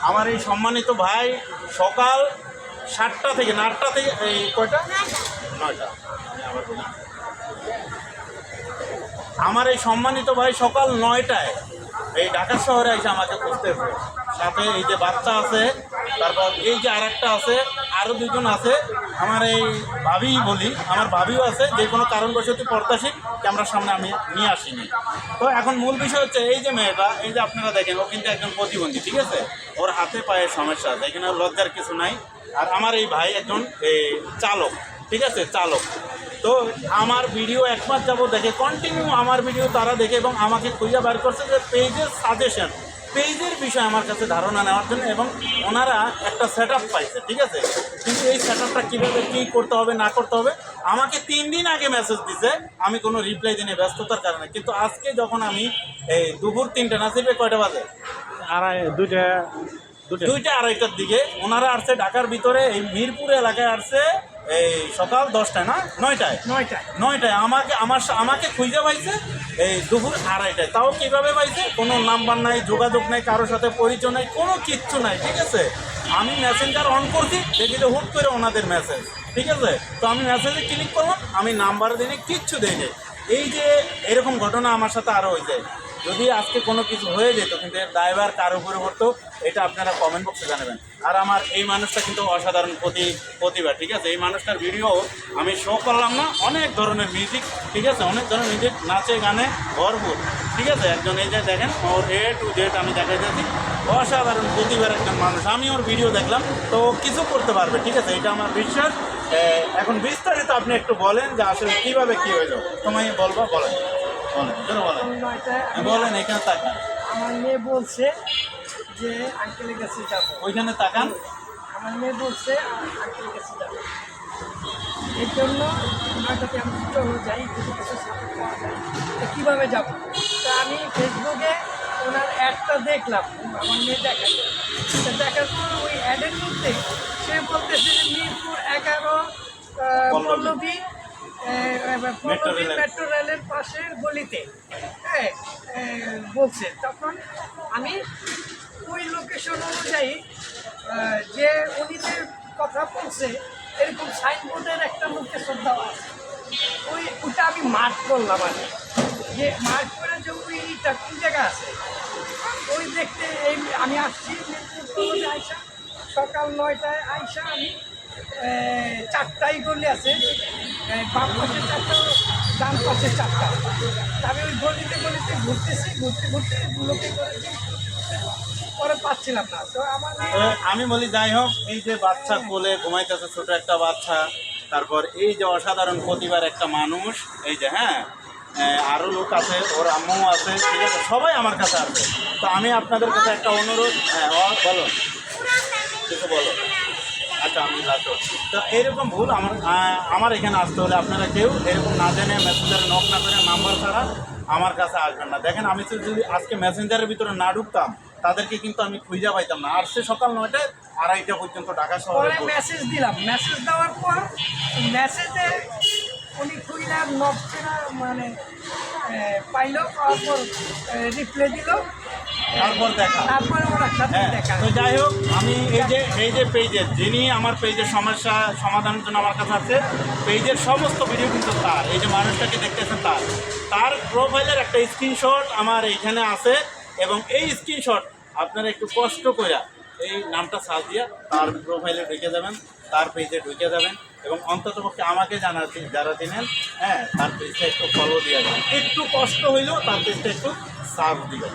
আমার এই সম্মানিত ভাই সকাল সাতটা থেকে, না, আটটা থেকে, এই কয়টা? নয়টা। আমার এই সম্মানিত ভাই সকাল নয়টায় এই ঢাকা শহরে এসে আমাকে করতে হবে সাথে এই যে বাচ্চা আছে তারপর এই যে আর একটা আছে আরও দুজন আছে, আমার এই ভাবি বলি, আমার ভাবিও আছে, যে কোনো কারণবশত পর্দাশীল ক্যামেরার সামনে আমি নিয়ে আসিনি। তো এখন মূল বিষয় হচ্ছে, এই যে মেয়েটা, এই যে আপনারা দেখেন, ও কিন্তু একজন প্রতিবন্ধী, ঠিক আছে? ওর হাতে পায়ে সমস্যা আছে এখানে লজ্জার কিছু নাই। আর আমার এই ভাই একজন এই চালক, ঠিক আছে? চালক। তো আমার ভিডিও এক মাস যাব দেখে কন্টিনিউ আমার ভিডিও তারা দেখে এবং আমাকে খুঁজে বার করছে যে পেজের সাজেশন পেজের বিষয়ে আমার কাছে ধারণা নেওয়ার জন্য এবং ওনারা একটা সেট আপ পাইছে ঠিক আছে? কিন্তু এই সেট আপটা কীভাবে কী করতে হবে না করতে হবে আমাকে তিন দিন আগে মেসেজ দিছে আমি কোনো রিপ্লাই দিনে ব্যস্ততার কারণে। কিন্তু আজকে যখন আমি এই দুপুর তিনটে নাসিবে কয়টা বাজে? আড়াই দুইটা দুইটা। দুইটা আড়াইটার দিকে ওনারা আসছে ঢাকার ভিতরে এই মিরপুর এলাকায় আসছে এই সকাল দশটায় না? নয়টায়? নয়টায়। নয়টায়। আমাকে আমার আমাকে খুঁজে পাইছে এই দুপুর আড়াইটায়। তাও কীভাবে পাইছে? কোনো নাম্বার নাই যোগাযোগ নাই কারোর সাথে পরিচয় নাই কোনো কিচ্ছু নাই ঠিক আছে? আমি মেসেঞ্জার অন করছি দেখি যে হুট করে ওনাদের মেসেজ ঠিক আছে? তো আমি মেসেজে ক্লিক করলাম আমি নাম্বার দিনে কিচ্ছু দেই এই যে এরকম ঘটনা আমার সাথে আরও হয়ে যায় যদি আজকে কোনো কিছু হয়ে যেত, কিন্তু এর ড্রাইভার কার উপরে পড়তো, এটা আপনারা কমেন্ট বক্সে জানাবেন। আর আমার এই মানুষটা কিন্তু অসাধারণ প্রতি প্রতিভা, ঠিক আছে? এই মানুষটার ভিডিও আমি শো করলাম না, অনেক ধরনের মিউজিক ঠিক আছে? অনেক ধরনের মিউজিক নাচে, গানে ভরপুর, ঠিক আছে? একজন এই যে দেখেন, ওর এ টু জেড আমি দেখাই দিয়েছি। অসাধারণ প্রতিভার একজন মানুষ। আমি ওর ভিডিও দেখলাম, তো কিছু করতে পারবে, ঠিক আছে? এটা আমার বিশ্বাস। এখন বিস্তারিত আপনি একটু বলেন যে আসলে কীভাবে কী হইল। তোমায় বলব, বলেন। বলেন এখানে তাকান। আমার মেয়ে বলছে যে আঙ্কেলের কাছে যাব। ওইখানে তাকান। আমার মেয়ে বলছে আঙ্কেলের কাছে যাব। এর জন্য নয়টাকে আমি যাই কিছু কিছু সাপোর্ট পাওয়া যায়। তো কীভাবে যাব? তা আমি ফেসবুকে ওনার অ্যাডটা দেখলাম। আমার মেয়ে দেখাই তো দেখার পর ওই অ্যাডের মধ্যে সে বলতেছে যে মিরপুর এগারো পল্লবী। মেট্রো রেলের। পাশের গলিতে। হ্যাঁ বলছে তখন আমি ওই লোকেশন অনুযায়ী যে উনি যে কথা বলছে এরকম সাইনবোর্ডের একটা লোকেশন দেওয়া আছে ওই ওটা আমি মার্ক করলাম আর। যে মার্ক করে যে ওইটা কোন জায়গা আছে? ওই দেখতে এই আমি আসছি সকাল নয়টায় আইসা আমি চারটাই গলি আছে। বাম পাশে চারটা, ডান পাশে চারটা। আমি ওই গলিতে গলিতে ঘুরতেছি, ঘুরতে ঘুরতে লোকে করেছি পরে আমি বলি, যাই হোক, এই যে বাচ্চা কোলে ঘুমাইতেছে, ছোট একটা বাচ্চা, তারপর এই যে অসাধারণ প্রতিভার একটা মানুষ, এই যে হ্যাঁ আরও লোক আছে, ওর আম্মু আছে, ঠিক আছে, সবাই আমার কাছে আছে। তো আমি আপনাদের কাছে একটা অনুরোধ হ্যাঁ বলো। কিছু বলো। আচ্ছা আমি রাখো তো এইরকম ভুল আমার আমার এখানে আসতে হলে আপনারা কেউ এরকম না জেনে মেসেঞ্জারে নক না করে নাম্বার ছাড়া আমার কাছে আসবেন না। দেখেন আমি তো যদি আজকে মেসেঞ্জারের ভিতরে না ঢুকতাম তাদেরকে কিন্তু আমি খুঁজে পাইতাম না। আর সে সকাল নয়টায় আড়াইটা পর্যন্ত ঢাকা শহরে মেসেজ দিলাম। মেসেজ দেওয়ার পর মেসেজে উনি খুইলা নবছেনা মানে পাইলো রিপ্লাই দিল। তারপর দেখা। তারপরে ওনার সাথে হ্যাঁ দেখা। তো যাই হোক আমি এই যে এই যে পেজের যিনি আমার পেজের সমস্যা সমাধানের জন্য আমার কাছে আছে পেজের সমস্ত ভিডিও কিন্তু তার। এই যে মানুষটাকে দেখতেছেন তার। তার প্রোফাইলের একটা স্ক্রিনশট আমার এইখানে আছে এবং এই স্ক্রিনশট আপনারা একটু কষ্ট করে এই নামটা সার্চ দিয়া তার প্রোফাইলে ঢুকে যাবেন তার পেজে ঢুকে যাবেন এবং অন্ততপক্ষে আমাকে জানাতে যারা চিনেন হ্যাঁ তার পেজটা একটু ফলো দিয়ে যাবেন। একটু কষ্ট হইলেও তার পেজটা একটু সার্চ দিবেন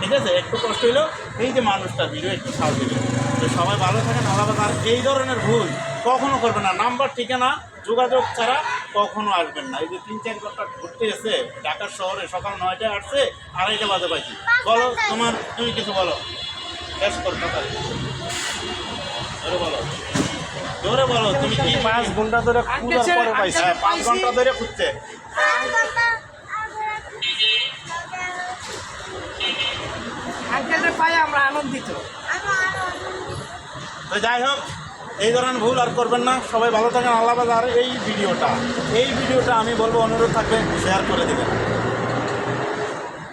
ঠিক আছে? একটু কষ্ট হইলেও এই যে মানুষটা ভিডিও একটু সার্চ দিবেন তো সবাই ভালো থাকেন আলাদা আর এই ধরনের ভুল কখনো করবেন না। নাম্বার ঠিকানা যোগাযোগ ছাড়া কখনো আসবেন না। এই যে তিন চার ঘণ্টা ঘুরতে এসে ঢাকার শহরে সকাল নয়টায় আসছে আড়াইটা বাজে পাইছি। বলো তোমার তুমি কিছু বলো। শেষ করো বলো। জোরে বলো তুমি কি পাঁচ ঘণ্টা ধরে পরে স্যার, পাইছি। হ্যাঁ পাঁচ ঘণ্টা ধরে খুঁজছে আঙ্কেলের পায়ে আমরা আনন্দিত। তো যাই হোক, এই ধরনের ভুল আর করবেন না। সবাই ভালো থাকেন, আল্লাহ আর এই ভিডিওটা এই ভিডিওটা আমি বলব, অনুরোধ থাকবে শেয়ার করে দেবেন।